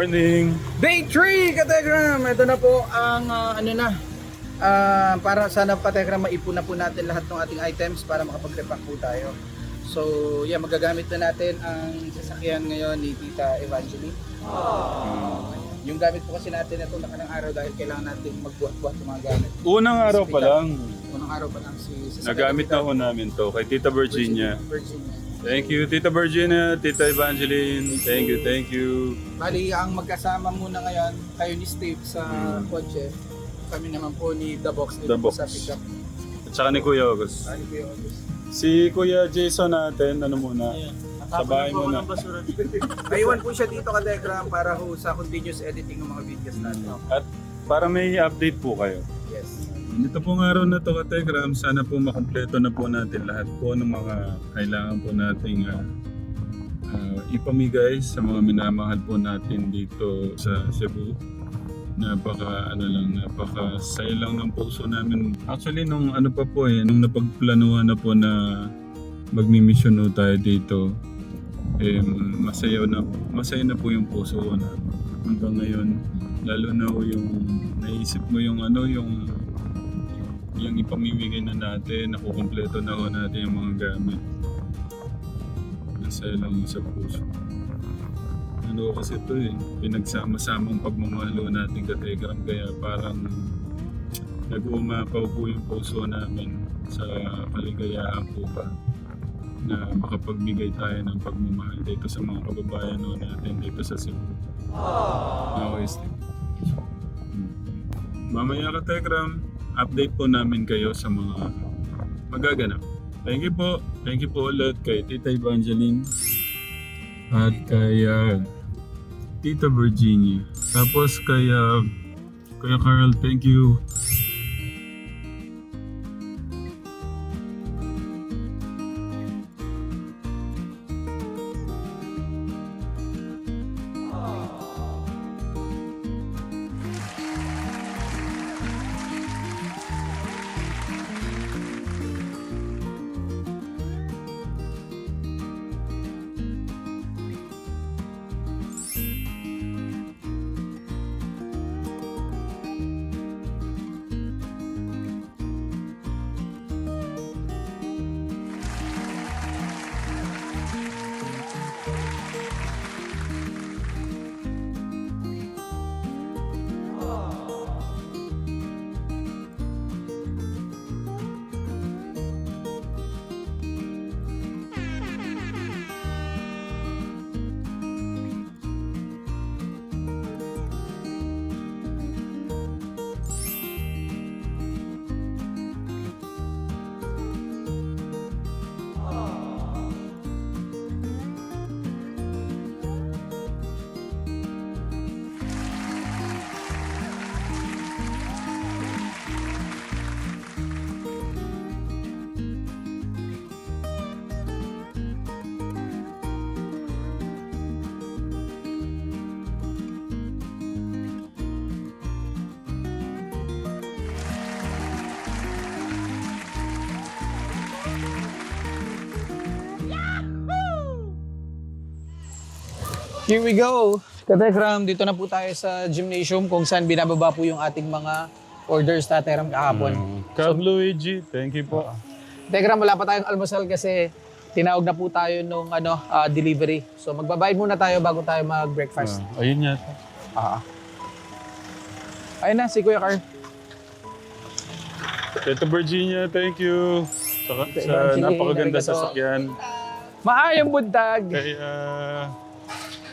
Morning! Day 3, Kategram! Ito na po ang ah, ano na, ah, para sana Kategram maipon na po natin lahat ng ating items para makapag-repack po tayo. So, yeah, magagamit na natin ang sasakyan ngayon ni Tita Evangeline. Yung gamit po kasi natin itong nakanang araw dahil kailangan natin magbuhat-buhat ng mga gamit. Unang araw pa lang, Unang araw pa lang si sasakyan nagamit na ho namin to kay Tita Virginia. Virginia. Thank you, Tita Virginia, Tita Evangeline. Thank you, thank you. Bali, ang magkasama muna ngayon, kayo ni Steve sa Mm. kotse. Kami naman po ni The Box The Box. sa pickup. At saka ni Kuya August. Ano po yung Si Kuya Jason natin, ano muna? Sa bahay muna. Naiwan po siya dito ka Telegram para ho sa continuous editing ng mga videos natin. At para may update po kayo. Dito pong araw na to, Kategram, sana po makumpleto na po natin lahat po ng mga kailangan po nating ah, ah, ipamigay sa mga minamahal po natin dito sa Cebu. Napaka ano lang, napaka saya lang ng puso namin. Actually nung ano pa po eh, nung napagplanuhan na po na magmi-mission ho tayo dito, eh, masaya na masaya na po yung puso ko na hanggang ngayon lalo na ho yung naisip mo yung ano yung yung ipamimigay na natin, nakukumpleto na ho natin yung mga gamit. Masaya lang sa puso. Ano kasi ito eh, pinagsama-samang pagmamahal ho natin kategram kaya parang nag-uumapaw po yung puso namin sa kaligayahan po ba na makapagbigay tayo ng pagmamahal dito sa mga kababayan ho natin dito sa Cebu. Okay, Steve. Mamaya ka, Tegram, update po namin kayo sa mga magaganap. Thank you po. Thank you po ulit kay Tita Evangeline at kay ah, Tita Virginia. Tapos kay ah, Kuya Carl, thank you. Here we go! Katekram, dito na po tayo sa gymnasium kung saan binababa po yung ating mga orders na Katekram kahapon. Mm. Cab Luigi, thank you po. Katekram, wala pa tayong almusal kasi tinawag na po tayo nung ano, ah, delivery. So magbabayad muna tayo bago tayo mag-breakfast. Ah, ayun yata. Ah. Ayun na, si Kuya Carl. Tita Virginia, thank you. Sa, sa napakaganda arigato. sasakyan. Maayong buntag! Kay ah,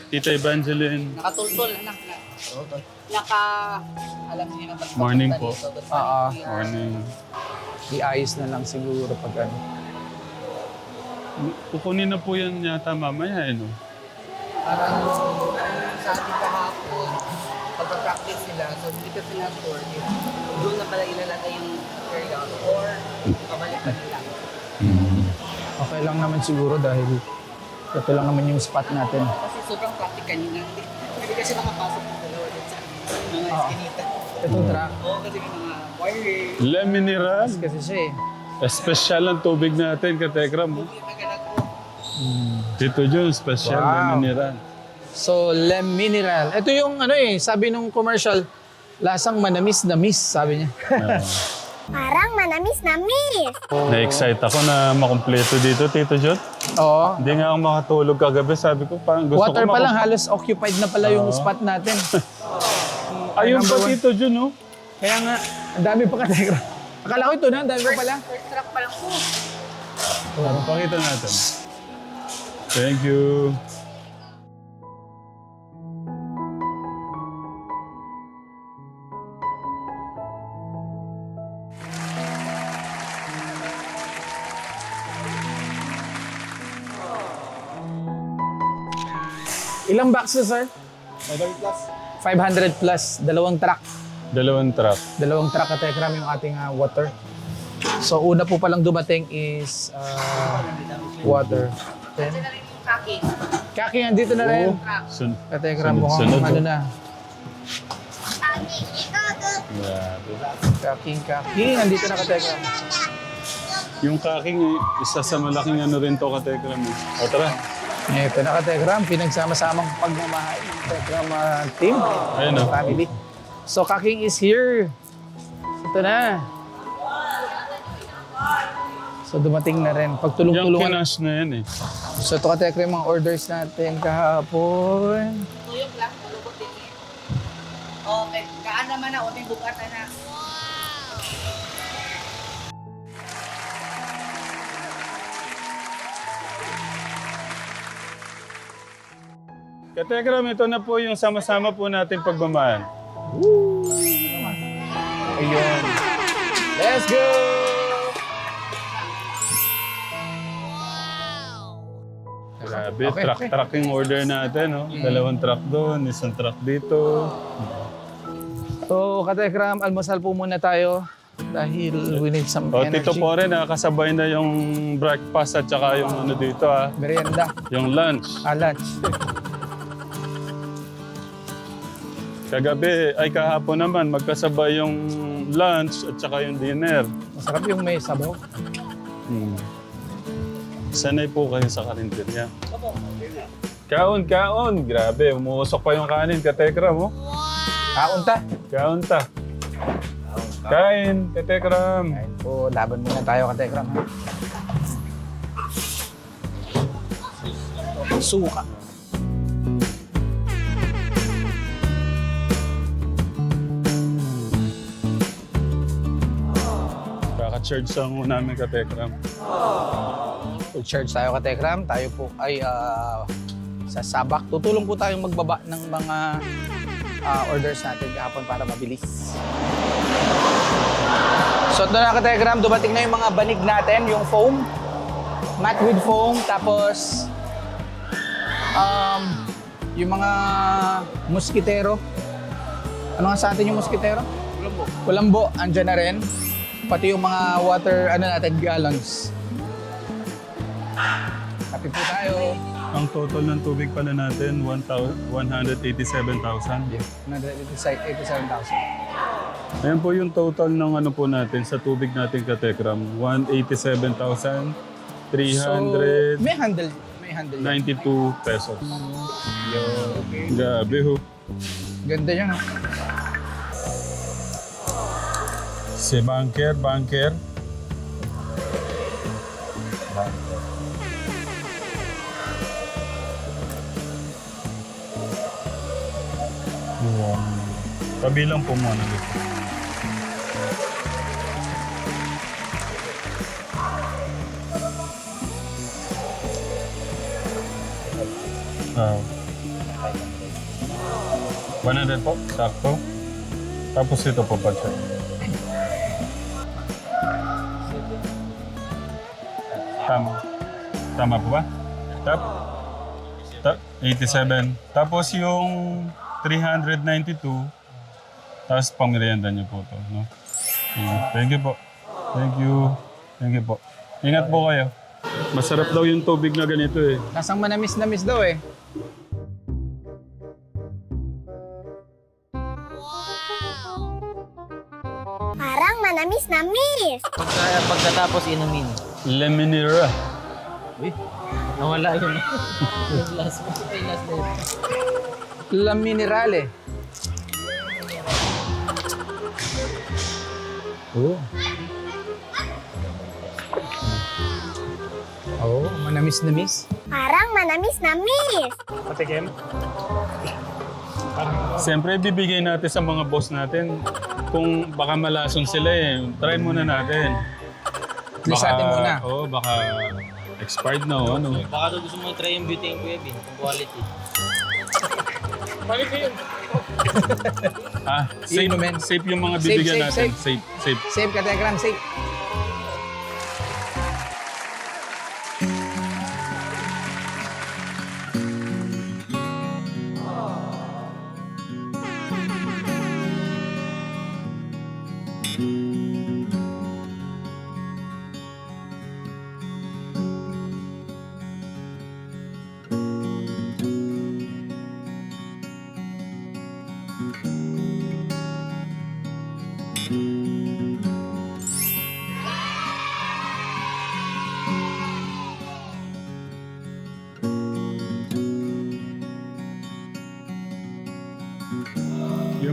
Tita Evangeline. Nakatultol, anak na. Naka, alam niyo na ba't Morning po. ba't Ah, ah. Morning. Iayos na lang siguro pag ano. Kukunin na po yan yata mamaya eh, no? Parang sa ating kahapon, pagpa-practice sila, so dito sila store, doon na pala ilalagay yung carry-out or pabalikan nila. Okay lang naman siguro dahil ito lang naman yung spot natin. Kasi sobrang practical yun. Hindi, hindi kasi nakapasok ng dalawa dun sa mga Ah. eskinita. Itong truck, Oo, kasi may mga wiring. Le Mineral. kasi siya eh. Espesyal ang tubig natin, Katekram. oh. Ganag ko. Dito dyan, special Wow. Le Mineral. So, lem mineral. Ito yung ano eh, sabi nung commercial, lasang manamis na miss, sabi niya. Parang manamis na miss. Na-excite ako na makumpleto dito, Tito Jot. Oo. Hindi nga ako makatulog kagabi. Sabi ko, parang gusto Water ko pa lang, halos occupied na pala yung spot natin. Ayun pa. Tito Jun, no? Kaya nga, ang dami pa kategra. Akala ko ito na, ang dami pa pala. First track pa lang po. Oh. Pakita natin. Thank you. Ilang boxes, sir? 500 plus. Dalawang truck. Dalawang truck. Dalawang truck kategram yung ating ah, water. So, una po palang dumating is ah, water. Then, na kaki. kaki, andito na rin. Sun Kategram Sunod- mukhang ano oh. na. Kaking kaki, andito na kategram. Yung kaking, isa sa malaking ano rin to katekram. O tara. Ito na kategram, pinagsama-samang pagmamahal ng kategram ah, team. Ayun o. family. So, Kaking is here. Ito na. So, dumating na rin. Yung Pagtulong-tulungan. kinash na yan eh. So, ito ka yung mga orders natin kahapon. Tuyok lang, malubot din eh. Okay, kaan naman na, uting bugatan na. Katekram, ito na po yung sama-sama po natin pagmamahal. Ayun. Let's go! Grabe, Okay, truck-truck yung order natin. No? Dalawang truck doon, isang truck dito. So, Katekram, almusal po muna tayo. Dahil we need some O, energy. Tito Pore, nakakasabay na yung breakfast at saka yung ano dito ah, Merienda. yung lunch. Ah, lunch. Kagabi, ay kahapon naman, magkasabay yung lunch at saka yung dinner. Masarap yung may sabaw. Hmm. Sanay po kayo sa karinderya. Kaon, kaon. Grabe, umuusok pa yung kanin. Katekram, oh. Kaunta. Kaon ta. Kain, katekram. Ayun po, laban muna tayo, Katekram. ha? Suka. Kaka-charge lang mo namin katekram. So, charge tayo ka Tekram. Tayo po ay ah, sa Sabak. Tutulong po tayong magbaba ng mga ah, orders natin kahapon para mabilis. So ito na ka Tekram, dumating na yung mga banig natin, yung foam. Matte with foam, tapos um, yung mga muskitero. Ano nga sa atin yung muskitero? Kulambo. Kulambo, andyan na rin. Pati yung mga water, ano natin, gallons. Happy po tayo. Ang total ng tubig pala natin, 1,000 187,000. Yeah. 187,000. Ayan po yung total ng ano po natin sa tubig natin katekram. 187,392 So, may handle. May handle. yan. pesos. Grabe ho. Ganda yan. Banker, banker. Wow. Kabilang po muna dito. Ah. 100 po, sakto. Tapos ito po pa check. Tama. Tama po ba? Tap? Tap? 87. Tapos yung 392, tapos pangmerienda niyo po to, no? Thank you po. Thank you. Thank you po. Ingat po kayo. Masarap daw yung tubig na ganito eh. Kasang manamis na miss daw eh. Parang manamis na miss. Pagkatapos inumin. Lemonera. Uy, Nawala yun. yung last, yung last letter. La Minerale. Oh. Oh, manamis na miss. Parang manamis na miss. Patikim. Siyempre, bibigay natin sa mga boss natin kung baka malason sila eh. Try muna natin. Please atin muna. Oo, baka expired na o ano. Baka daw gusto mo try yung beauty and kuya, Bin. Quality. Ah, safe, safe yung mga Safe, bibigyan safe, natin. Safe, safe. Save ka, Telegram, save. Yun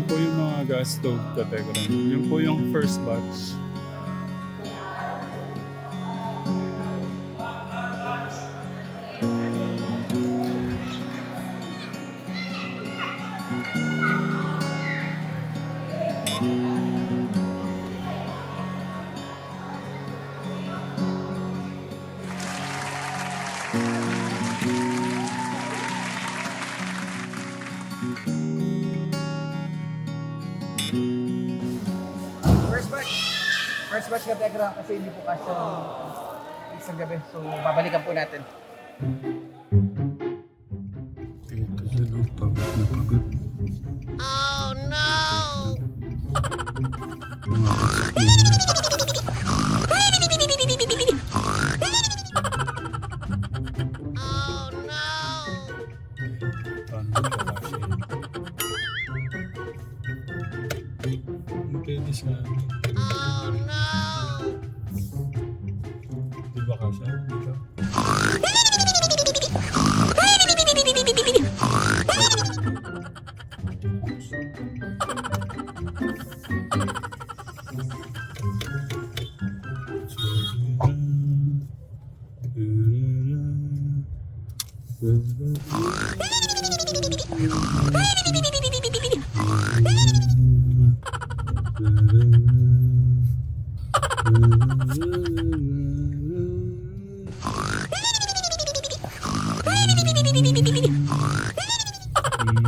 po yung mga gas stove category. Yun po yung first batch. Telegram, kasi hindi po kasi isang gabi. So, babalikan po natin.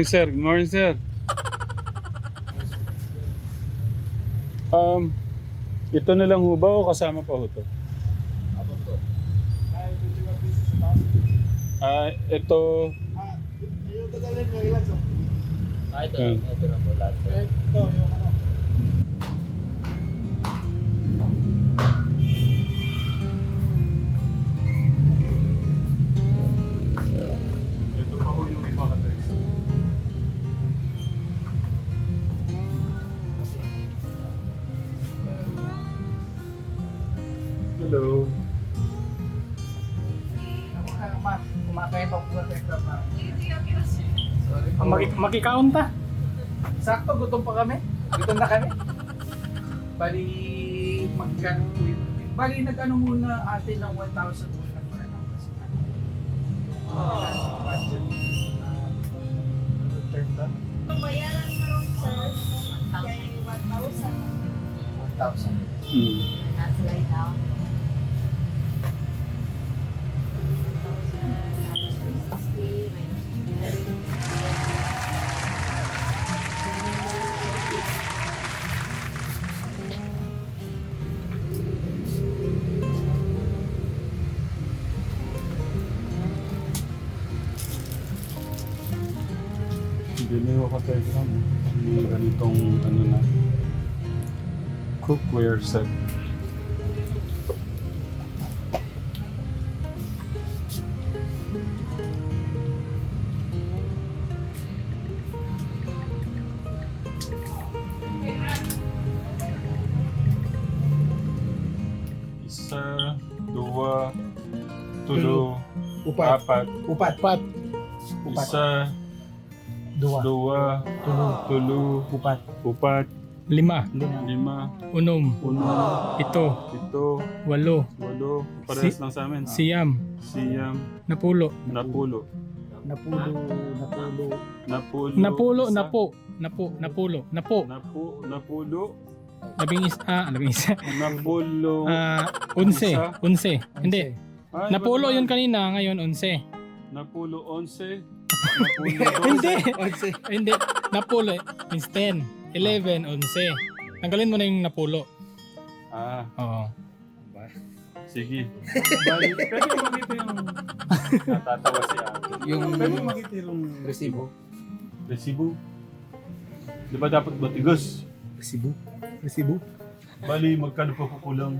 morning, sir. Good morning, sir. Um, ito na lang ho ba o kasama pa ho to? Ah, ito, Ah, ito, Hmm. ito na po lahat. ito Sorry po. Maki makikaunta. Sakto, gutom pa kami. Gutom na kami. Bali, magkano? Bali, nag-ano muna atin ng 1,000 muna para ng Oh. Budget. Ah, Return ba? Bayaran mo rin, sir. 1,000. 1,000. Hmm. Bili ko ka-telegram. May ganitong ano na. Cookware set. Isa, dua, tulo, Upat. apat, Upat. Upat. Upat. isa, Dua. dua, Tulo. tulo, Upat. upat, Lima, lima, unom, uno, ito, ito, walo, walo, parehas Si- lang sa amin. siyam, Siyam, napulo, napulo, Napulo. Napulo. napulo, napulo, isa, napo, napo, napulo, napo, napu, napulo, labing isa, ah, labing isa, napulo, ah, unse, unse, hindi, iba napulo yun kanina, ngayon unse, Napulo, onse, napulo, dose. hindi, Onse. hindi, napulo means 10, 11, unse, tanggalin mo na yung napulo, Ah, oo, sige. Bali, pwede mo makita yung natatawa si Ate. Yung Pwede mo makita yung resibo. resibo. Di ba dapat matigas? Resibo. Resibo. Bali, magkano pa kukulang?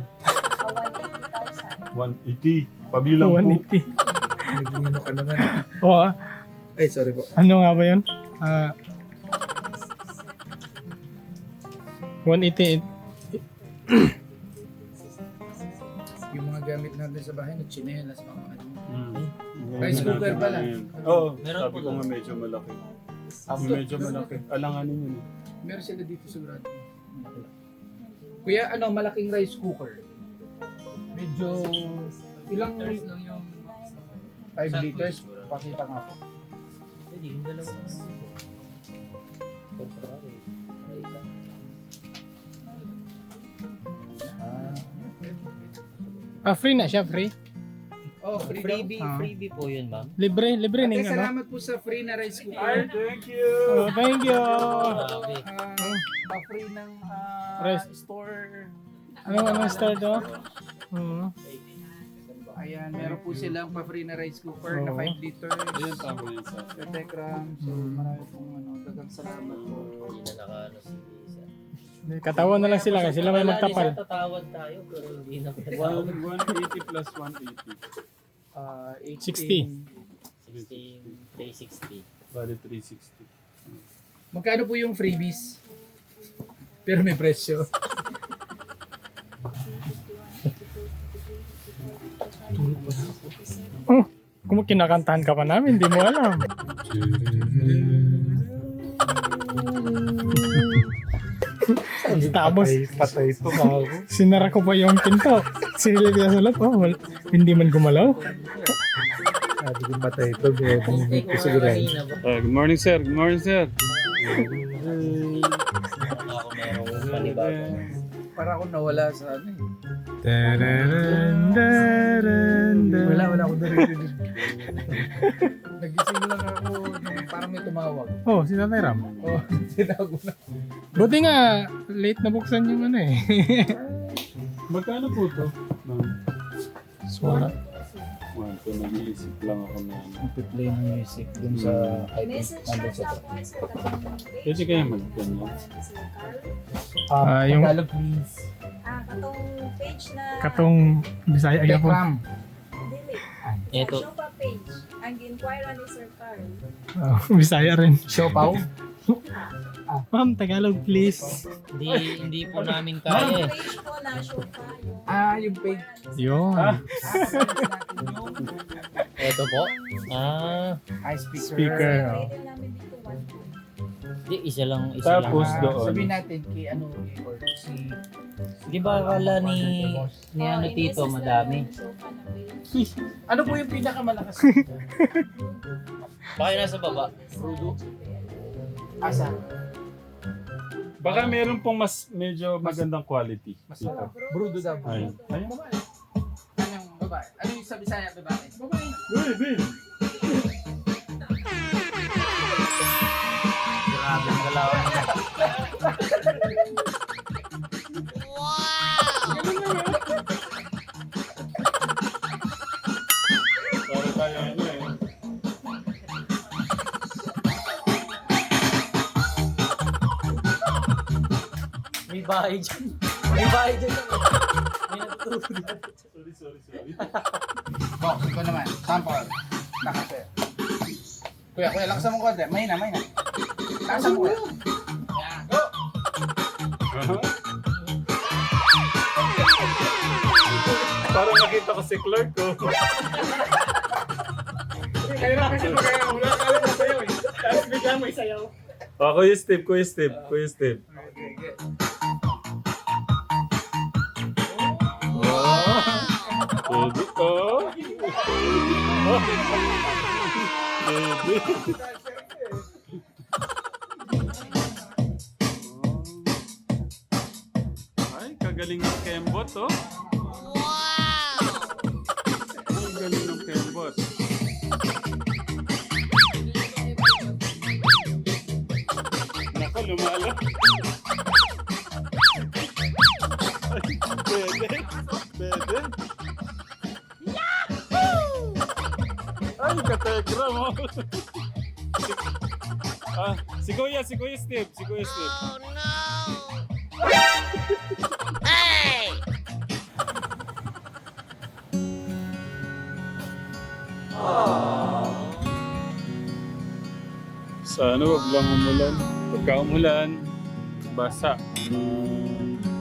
180. Pabilang po. 180, Nag-ano ka naman. oo, ah, Ay, sorry po. ano nga ba yun, ah, 180, Yung mga gamit natin sa bahay, chinelas, mga ano. Mm. Rice cooker pala. Oo, Meron sabi po ko nga medyo malaki. Medyo malaki. Alanganin yun. eh. Meron sila dito sigurado. Kuya, ano, malaking rice cooker. Medyo, ilang lang 5 liters. Pakita nga po. Pwede, yung dalawa. ah, free na siya, free, Oh, free, Freebie, Ah. freebie po yun, ma'am. libre, libre Ate, ning ano, salamat po sa free na rice Ay, cooker. thank you! oh, thank you, Grabe. Ah, pa-free ng ah, Rice. store. Anong anong start to? Oo. Ayan, meron po silang pa-free na rice cooker na Oo. 5 liters. Ayun, tama yun sa Sa Tekram. So, marami pong ano, dagang salamat po. Hindi na nakaano si Lisa. Katawa na lang sila kasi sila may magtapal. Lisa, tatawad tayo, pero hindi na One- 180 plus 180. Ah, 60. 16, 360. Bali 360. Magkano po yung freebies? Pero may presyo. Oh, kung kinakantahan ka pa namin, hindi mo alam. Tapos, patay ito ako. sinara ko pa yung pinto. Sinilip niya sa loob. Oh, wal- hindi man gumalaw. Sabi ko patay ito. Kanina ba? Ah, good morning, sir. Good morning, sir. Panibago. Para ako nawala sa ano eh. Tararan, Wala, wala ako narinig. Nagising lang ako nung parang may tumawag. Oh, si Tatay Ram. Oh, sinago na. Buti nga, late na buksan yung ano eh. Magkano po to? Ma'am? Sura. Well, ito nag-iisip lang ako na ano. Play ng music dun sa lang sa ako sa Pwede kaya mag-ganyan. Ah, yung- Tagalog please. Ah, katong page na Katong Bisaya ay po. Tekram. dili. Ito, Sa Shopa page. Ang inquire ni Sir Carl. Oh, Bisaya rin. Siopaw. Ma'am, Tagalog please. hindi, hindi po namin kaya eh. page ko na Shopa yung Ah, yung page. Yun. Ito po. Ah, High speaker. Speaker. rated namin dito one. di, isa lang, isa Tapos lang. Ah, doon. Sabihin natin kay ano, or si Di ba akala ni, ni ano Oh, tito, madami? lang yung Shopa na page. Ano po yung pinakamalakas? Baka yung nasa baba. Asa? Baka meron pong mas medyo magandang quality. Mas Dito. Brudo daw. Ayun. Ayun. Anong babae? Ano yung sabi sa'yo babae? Babae. Uy, Bill! Grabe ang galaw. bahay dyan. May bahay dyan. May natutulog dyan. Sorry, sorry, sorry. Box, ikaw naman. Sample. Nakase. Kuya, kuya, lakasan mo konti. May na, may na. Lakasan mo kuya. Yan, go! Parang nakita ko si Clark oh. ko. Kaya kasi magkaya wala ka alam na sayo eh. Tapos bigla may sayaw. Oh, Kuya Steve, Kuya Steve, Kuya Steve. Pwede ko. Pwede. Ay, kagaling ng Kembot, oh. Wow! Ang. Ay, pwede. Pwede. Ay, kategram mo. si, ah, si Kuya, si Kuya Steve, si Kuya Steve. Sana wag lang umulan. Pagka umulan, basa.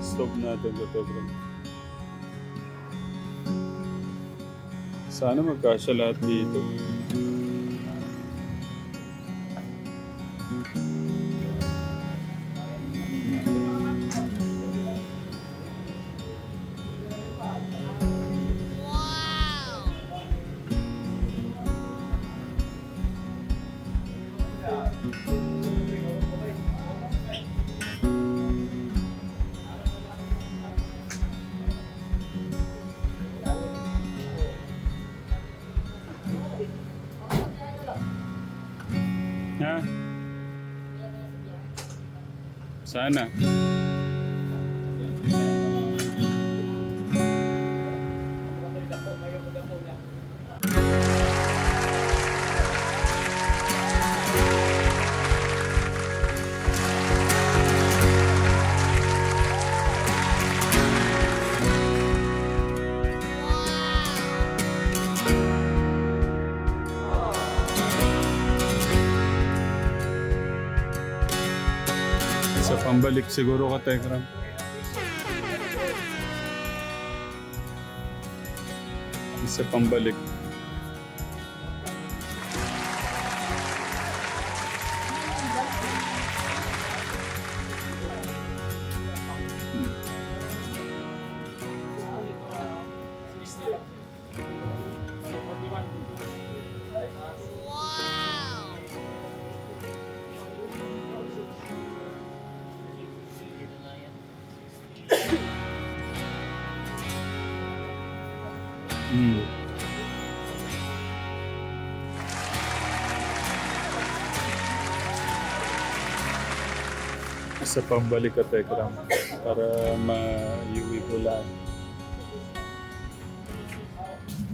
Stop natin ito, Sana magkasya lahat dito. Ha? Sana. Sa pambalik siguro ka, Tekram. Isa. Hmm. Isa pambalik ka, Tekram. Para ma-iwi ko lang.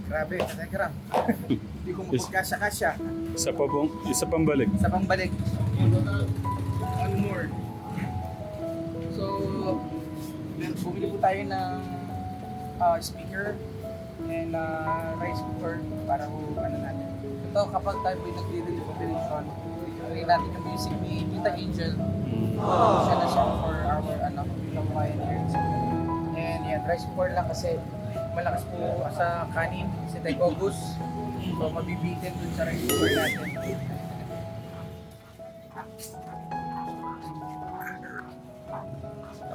Grabe, Telegram. Hindi ko magkasya-kasya. Isa pa isa pambalik. Sa pambalik. One more. So, mer- bumili po tayo ng ah, speaker and uh, rice cooker para po ano natin. Ito kapag tayo po rin natin yung music ni Tita Angel. Hmm. Siya na siya for our ano, Pilong Pioneers. And yan, rice cooker lang kasi malakas po sa kanin si Taikogus. So mabibitin dun sa rice cooker natin.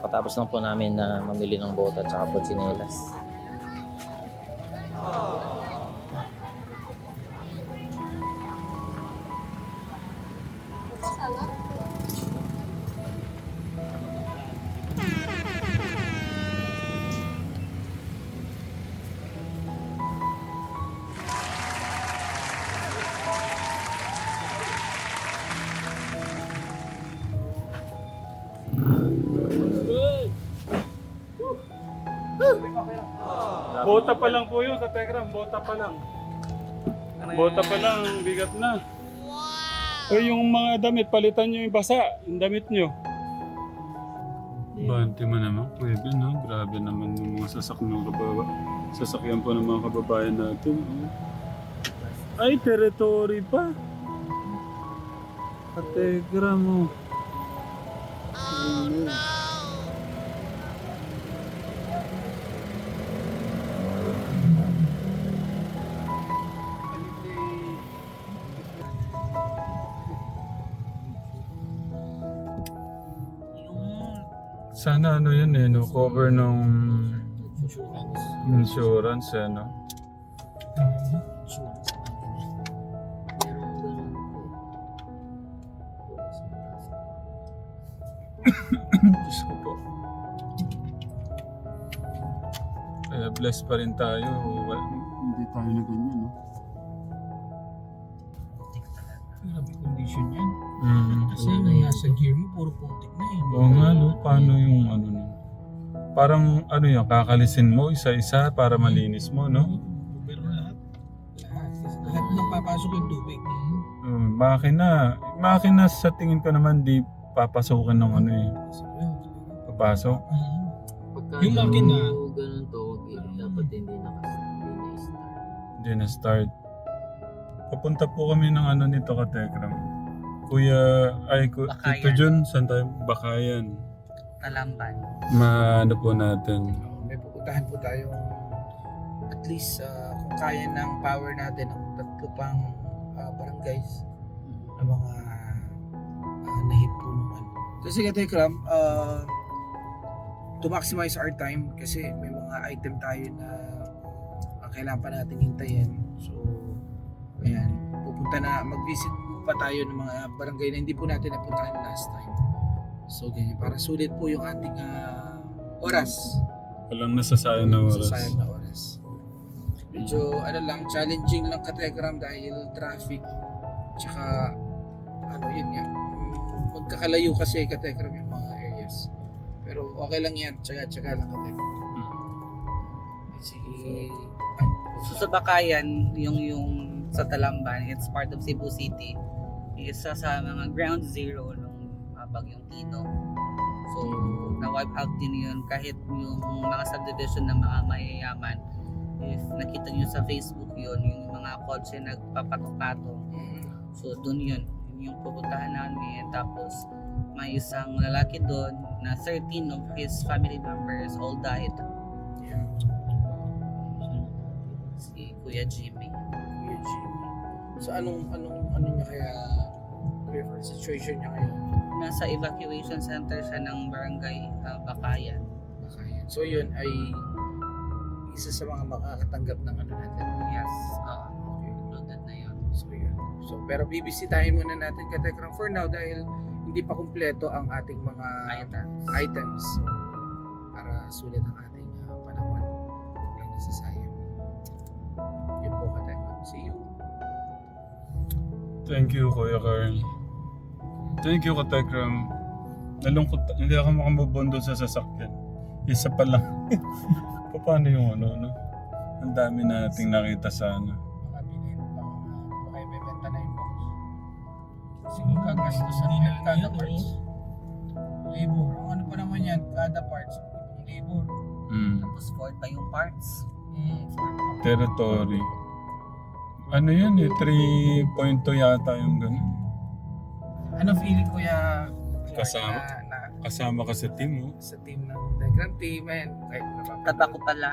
Nakatapos lang po namin na mamili ng bota at saka po tsinelas. Pa lang po yun, Katekram. Bota pa lang. Bota pa lang, bigat na. O yung mga damit, palitan nyo yung basa, yung damit nyo. Bante mo naman, pwede no? Grabe naman yung mga sasakyan, kababa, sasakyan po ng mga kababayan natin. oh. Ay, territory pa. Kategra mo. Sana ano yun eh, no? Cover ng Insurance. insurance eh, no? Diyos ko po. Kaya blessed pa rin tayo. Wal- hindi tayo na ganyan, no? Grabe condition yan. Mm. Kasi naya sa gear mo, puro putik na eh. Oo nga, no? Paano yung ano nun? Parang ano yan, kakalisin mo isa-isa para malinis mo, no? Pero lahat. Lahat. Lahat ng papasok yung tubig. Mm, makina. Makina sa tingin ko naman di papasukin ng ano eh. Papasok. Pagka Yung makina. ganun to, wag- dapat hindi nakas hindi na-start. Hindi na start. Papunta po kami ng ano nito ka Tekram. Kuya, ay, ku, Bakayan. Tito Jun, saan tayo? Bakayan. talamban. Maano po natin. may pupuntahan po tayo at least ah, kung kaya ng power natin ang tatlo pang ah, barangays na mga uh, nahit po nung ano. Kasi ka Tekram, uh, to maximize our time kasi may mga item tayo na uh, kailangan pa natin hintayin. So, ayan, pupunta na, mag-visit pa tayo ng mga barangay na hindi po natin napuntahan last time. So, ganyan, para sulit po yung ating ah, oras. Walang nasasayang na oras. Sa sayang na oras. Medyo ano lang, challenging lang ka Telegram dahil traffic. Tsaka ano yun nga. mm, Magkakalayo kasi ka Telegram yung mga areas. Pero okay lang yan. Tsaga-tsaga lang ka Telegram. Sige. Ay, So sa Bakayan, yung yung sa Talamban, it's part of Cebu City. Isa sa mga ground zero nung uh, bagyong Tino. So na-wipe out din yun kahit yung mga subdivision ng mga mayayaman. If nakita nyo sa Facebook yun, yung mga kotse nagpapatok-patong. So doon yun, yun yung pupuntahan namin. Tapos may isang lalaki doon na 13 of his family members all died. Si Kuya Jimmy. Kuya Jimmy. So anong anong ano niya kaya Fred, situation niya ngayon? Nasa evacuation center siya ng barangay uh, Bakayan. Bakayan. So yun ay isa sa mga makakatanggap ng ano natin. Yes, uh, included na yun. So yun. So pero bibisitahin muna natin ka Tekram for now dahil hindi pa kumpleto ang ating mga Items. items. So, para sulit ang ating uh, panahon. Huwag lang nasasayang. Yun po ka Tekram. See you. Thank you, Kuya Carl. Thank you, Katekram. Nalungkot, hindi ako makamubondo sa sasakyan. Isa pa lang. Paano yung ano, no? Ang dami nating nakita sa ano. Uh, baka may benta na yung box. Siguro kagastos sa na kada yan, parts. Labor. Ang ano pa naman yan? Kada parts. Ibang labor. Mm. Tapos Ford pa yung parts. Mm, Territory. Ano yun eh, 3.2 yata yung ganun. Ano feeling ko ya Kasama? Na, na, Kasama ka sa team, oh. sa team ng Telegram team and kahit. Mataba ko pala.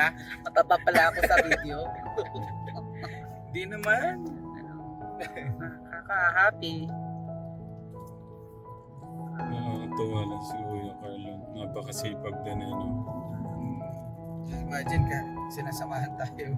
ha? Mataba pala ako sa video. Di naman. Nakaka-happy. Nakakatuwa lang si Kuya Carlo. Napakasipag din eh, no? Imagine ka, sinasamahan tayo.